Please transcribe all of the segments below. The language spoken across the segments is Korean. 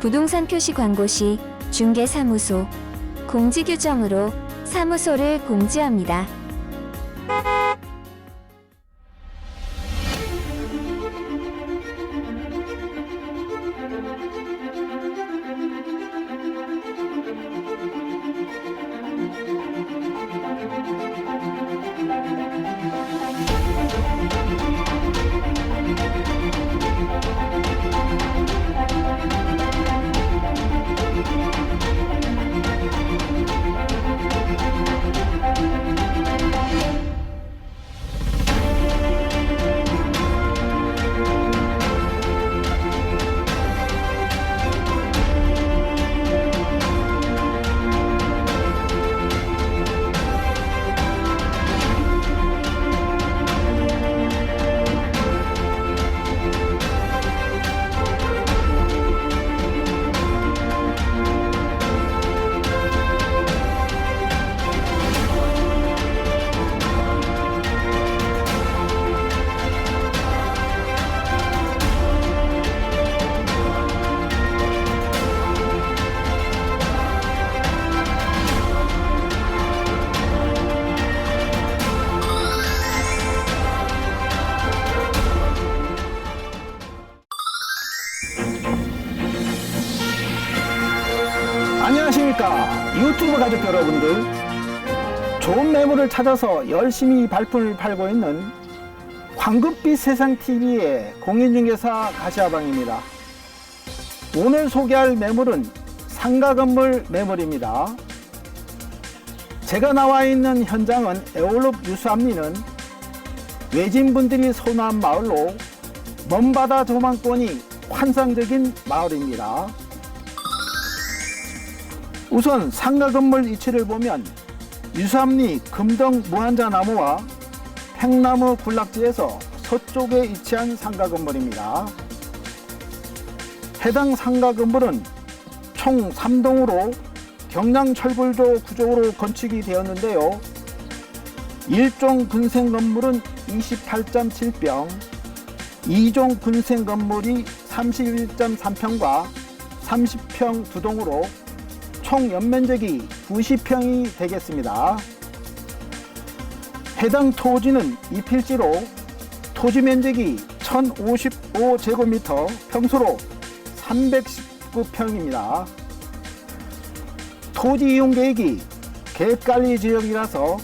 부동산 표시 광고 시 중개사무소 공지 규정으로 사무소를 공지합니다. 안녕하십니까 유튜브 가족 여러분들. 좋은 매물을 찾아서 열심히 발품을 팔고 있는 황금빛 세상TV의 공인중개사 가시아방입니다. 오늘 소개할 매물은 상가 건물 매물입니다. 제가 나와 있는 현장은 에올롭 유수암리는 외진분들이 소나한 마을로 먼바다 조망권이 환상적인 마을입니다. 우선 상가 건물 위치를 보면 유삼리 금동 무한자 나무와 팽나무 군락지에서 서쪽에 위치한 상가 건물입니다. 해당 상가 건물은 총 3동으로 경량철불조 구조로 건축이 되었는데요. 1종 군생 건물은 28.7평, 2종 군생 건물이 31.3평과 30평 두 동으로 총 연면적이 90평이 되겠습니다. 해당 토지는 이 필지로 토지 면적이 1055제곱미터, 평수로 319평입니다. 토지 이용 계획이 계획관리 지역이라서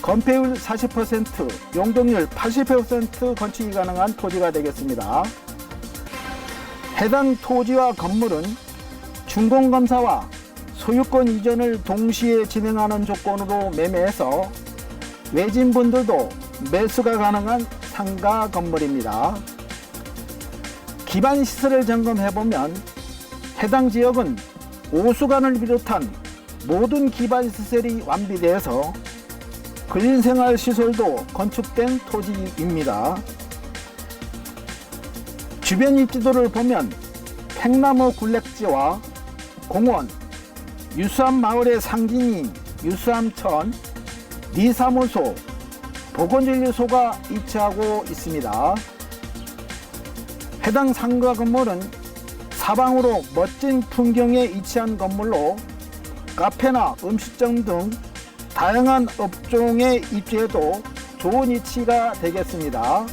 건폐율 40%, 용적률 80% 건축이 가능한 토지가 되겠습니다. 해당 토지와 건물은 준공검사와 소유권 이전을 동시에 진행하는 조건으로 매매해서 외진분들도 매수가 가능한 상가 건물입니다. 기반 시설을 점검해보면 해당 지역은 오수관을 비롯한 모든 기반 시설이 완비되어서 근린생활 시설도 건축된 토지입니다. 주변 입지도를 보면 팽나무 굴렉지와 공원, 유수암 마을의 상징인 유수암천, 리사무소, 보건진료소가 위치하고 있습니다. 해당 상가 건물은 사방으로 멋진 풍경에 위치한 건물로 카페나 음식점 등 다양한 업종의 입지에도 좋은 위치가 되겠습니다.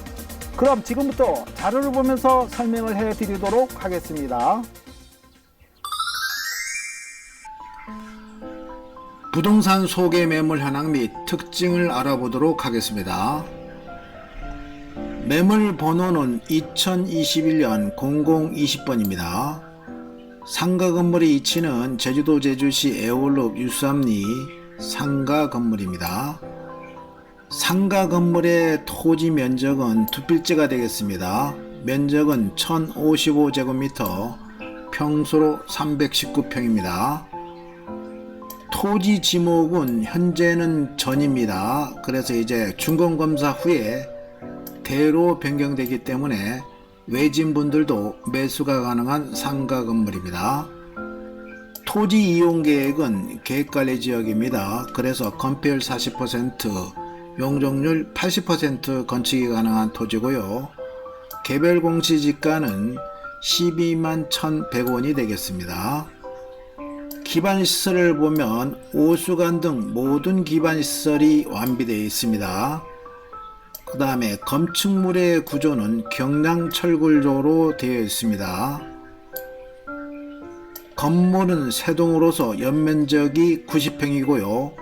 그럼 지금부터 자료를 보면서 설명을 해 드리도록 하겠습니다. 부동산 소개 매물 현황 및 특징을 알아보도록 하겠습니다. 매물 번호는 2021년 0020번입니다. 상가 건물의 위치는 제주도 제주시 애월읍 유수암리 상가 건물입니다. 상가 건물의 토지 면적은 두 필지가 되겠습니다. 면적은 1055제곱미터, 평수로 319평입니다. 토지 지목은 현재는 전입니다. 그래서 이제 준공검사 후에 대로 변경되기 때문에 외진분들도 매수가 가능한 상가 건물입니다. 토지 이용 계획은 계획관리 지역입니다. 그래서 건폐율 40%, 용적률 80% 건축이 가능한 토지고요. 개별 공시 지가는 12만 1,100원이 되겠습니다. 기반시설을 보면 오수관 등 모든 기반시설이 완비되어 있습니다. 그 다음에 건축물의 구조는 경량철골조로 되어 있습니다. 건물은 세동으로서 연면적이 90평이고요.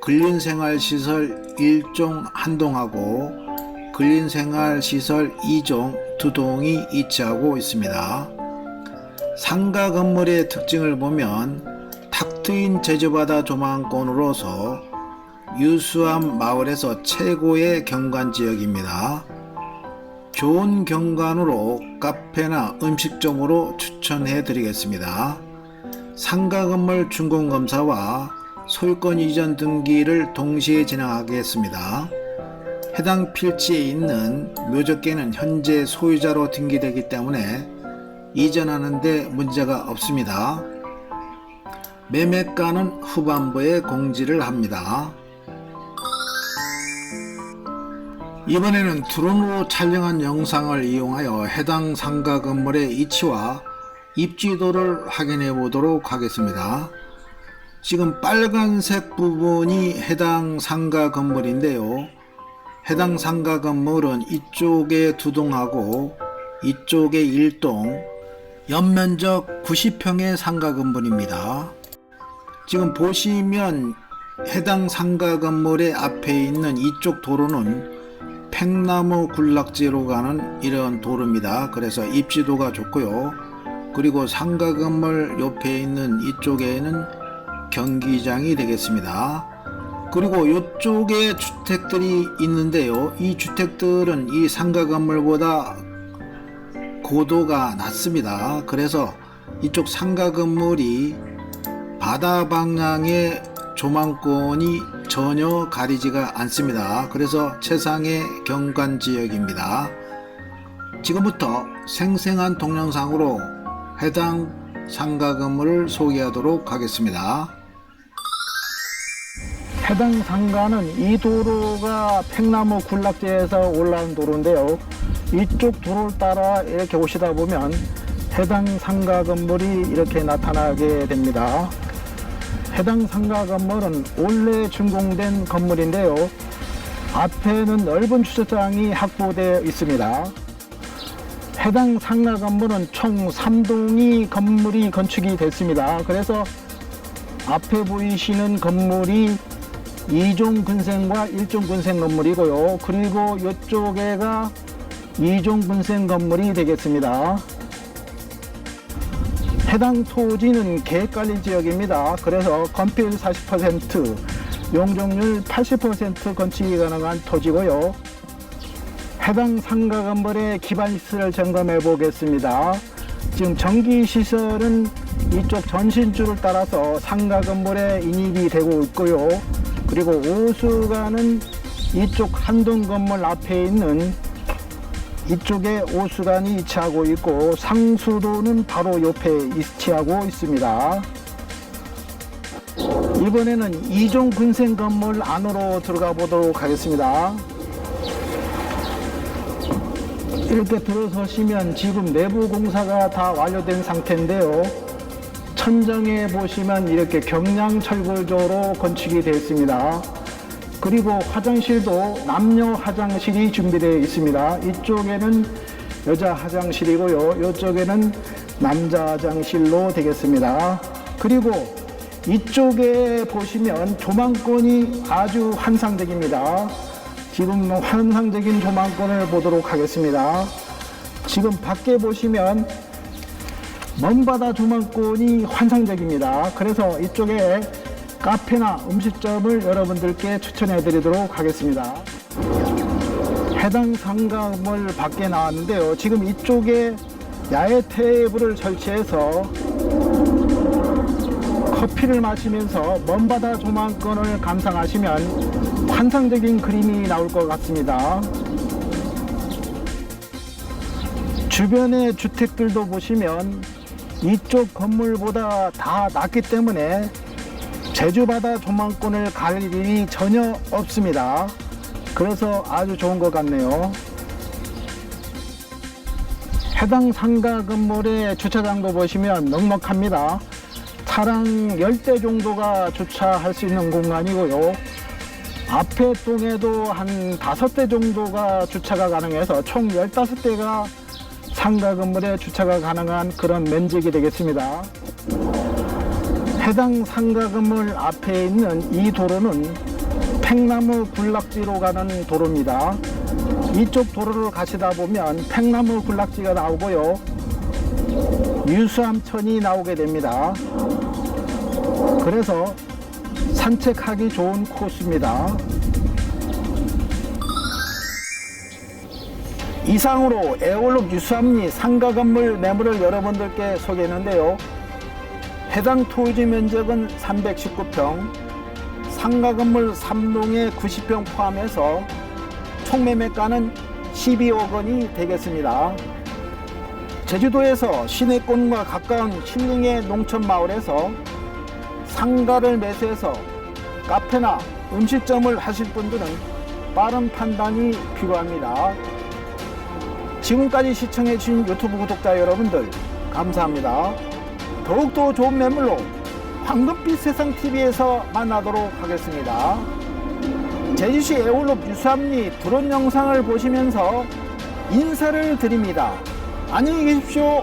근린생활시설 1종 한동하고 근린생활시설 2종 두 동이 위치하고 있습니다. 상가 건물의 특징을 보면 탁 트인 제주바다 조망권으로서 유수암 마을에서 최고의 경관 지역입니다. 좋은 경관으로 카페나 음식점으로 추천해 드리겠습니다. 상가 건물 준공 검사와 소유권 이전 등기를 동시에 진행하겠습니다. 해당 필지에 있는 묘적계는 현재 소유자로 등기되기 때문에 이전하는데 문제가 없습니다. 매매가는 후반부에 공지를 합니다. 이번에는 드론으로 촬영한 영상을 이용하여 해당 상가 건물의 위치와 입지도를 확인해 보도록 하겠습니다. 지금 빨간색 부분이 해당 상가 건물인데요. 해당 상가 건물은 이쪽에 두 동하고 이쪽에 1동 연면적 90평의 상가 건물입니다. 지금 보시면 해당 상가 건물의 앞에 있는 이쪽 도로는 팽나무 군락지로 가는 이런 도로입니다. 그래서 입지도가 좋고요. 그리고 상가 건물 옆에 있는 이쪽에는 경기장이 되겠습니다. 그리고 이쪽에 주택들이 있는데요. 이 주택들은 이 상가 건물보다 고도가 낮습니다. 그래서 이쪽 상가 건물이 바다 방향의 조망권이 전혀 가리지가 않습니다. 그래서 최상의 경관 지역입니다. 지금부터 생생한 동영상으로 해당 상가 건물을 소개하도록 하겠습니다. 해당 상가는 이 도로가 팽나무 군락지에서 올라온 도로인데요. 이쪽 도로를 따라 이렇게 오시다 보면 해당 상가 건물이 이렇게 나타나게 됩니다. 해당 상가 건물은 원래 준공된 건물인데요. 앞에는 넓은 주차장이 확보되어 있습니다. 해당 상가 건물은 총 3동이 건물이 건축이 됐습니다. 그래서 앞에 보이시는 건물이 2종 근생과 1종 근생 건물이고요. 그리고 이쪽에가 2종 근생 건물이 되겠습니다. 해당 토지는 계획관리 지역입니다. 그래서 건필 40%, 용적률 80% 건축이 가능한 토지고요. 해당 상가 건물의 기반시설을 점검해 보겠습니다. 지금 전기시설은 이쪽 전신줄을 따라서 상가 건물에 인입이 되고 있고요. 그리고 오수관은 이쪽 한동 건물 앞에 있는 이쪽에 오수관이 위치하고 있고 상수도는 바로 옆에 위치하고 있습니다. 이번에는 이종 군생 건물 안으로 들어가 보도록 하겠습니다. 이렇게 들어서시면 지금 내부 공사가 다 완료된 상태인데요. 천정에 보시면 이렇게 경량철골조로 건축이 되어 있습니다. 그리고 화장실도 남녀 화장실이 준비되어 있습니다. 이쪽에는 여자 화장실이고요. 이쪽에는 남자 화장실로 되겠습니다. 그리고 이쪽에 보시면 조망권이 아주 환상적입니다. 지금 환상적인 조망권을 보도록 하겠습니다. 지금 밖에 보시면 먼바다 조망권이 환상적입니다. 그래서 이쪽에 카페나 음식점을 여러분들께 추천해 드리도록 하겠습니다. 해당 상가물 밖에 나왔는데요. 지금 이쪽에 야외 테이블을 설치해서 커피를 마시면서 먼바다 조망권을 감상하시면 환상적인 그림이 나올 것 같습니다. 주변의 주택들도 보시면 이쪽 건물보다 다 낮기 때문에 제주바다 조망권을 갈 일이 전혀 없습니다. 그래서 아주 좋은 것 같네요. 해당 상가 건물의 주차장도 보시면 넉넉합니다. 차량 10대 정도가 주차할 수 있는 공간이고요. 앞에 동에도 한 5대 정도가 주차가 가능해서 총 15대가 상가 건물에 주차가 가능한 그런 면적이 되겠습니다. 해당 상가 건물 앞에 있는 이 도로는 팽나무 군락지로 가는 도로입니다. 이쪽 도로를 가시다 보면 팽나무 군락지가 나오고요. 유수암천이 나오게 됩니다. 그래서 산책하기 좋은 코스입니다. 이상으로 에올록 유수암리 상가 건물 매물을 여러분들께 소개했는데요. 해당 토지 면적은 319평, 상가 건물 3동에 90평 포함해서 총 매매가는 12억 원이 되겠습니다. 제주도에서 시내권과 가까운 신릉의 농촌 마을에서 상가를 매수해서 카페나 음식점을 하실 분들은 빠른 판단이 필요합니다. 지금까지 시청해주신 유튜브 구독자 여러분들 감사합니다. 더욱더 좋은 매물로 황금빛 세상 TV에서 만나도록 하겠습니다. 제주시 애월로 유수암리 드론 영상을 보시면서 인사를 드립니다. 안녕히 계십시오.